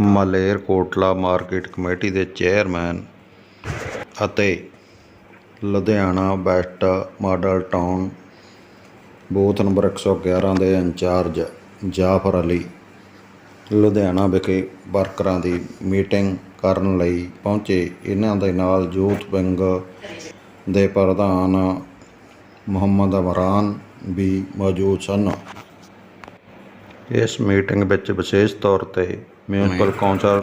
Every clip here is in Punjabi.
ਮਲੇਰਕੋਟਲਾ ਮਾਰਕੀਟ ਕਮੇਟੀ ਦੇ ਚੇਅਰਮੈਨ ਅਤੇ Ludhiana west model town booth number 111 ਦੇ ਇੰਚਾਰਜ ਜਾਫਰ ਅਲੀ ਲੁਧਿਆਣਾ ਵਿਖੇ ਵਰਕਰਾਂ ਦੀ ਮੀਟਿੰਗ ਕਰਨ ਲਈ ਪਹੁੰਚੇ। ਇਹਨਾਂ ਦੇ ਨਾਲ ਯੂਥ ਵਿੰਗ ਦੇ ਪ੍ਰਧਾਨ ਮੁਹੰਮਦ ਅਮਰਾਨ ਵੀ ਮੌਜੂਦ ਸਨ। ਇਸ ਮੀਟਿੰਗ ਵਿੱਚ ਵਿਸ਼ੇਸ਼ ਤੌਰ ਤੇ municipal council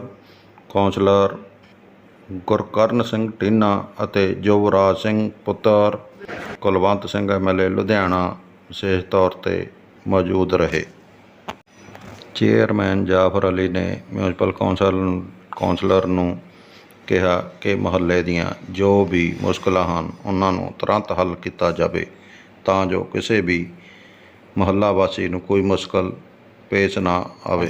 councillor Gurkaran Singh Tina ਅਤੇ ਯੁਵਰਾਜ ਸਿੰਘ ਪੁੱਤਰ ਕੁਲਵੰਤ ਸਿੰਘ ਐਮਐਲਏ ਲੁਧਿਆਣਾ ਵਿਸ਼ੇਸ਼ ਤੌਰ ਤੇ ਮੌਜੂਦ ਰਹੇ। ਚੇਅਰਮੈਨ ਜਾਫਰ ਅਲੀ ਨੇ ਮਿਊਨਿਸਪਲ ਕੌਂਸਲ ਕੌਂਸਲਰ ਨੂੰ ਕਿਹਾ ਕਿ ਮੁਹੱਲੇ ਦੀਆਂ ਜੋ ਵੀ ਮੁਸ਼ਕਲਾਂ ਹਨ, ਉਹਨਾਂ ਨੂੰ ਤੁਰੰਤ ਹੱਲ ਕੀਤਾ ਜਾਵੇ ਤਾਂ ਜੋ ਕਿਸੇ ਵੀ ਮੁਹੱਲਾ ਵਾਸੀ ਨੂੰ ਕੋਈ ਮੁਸ਼ਕਲ பேசினா அவை.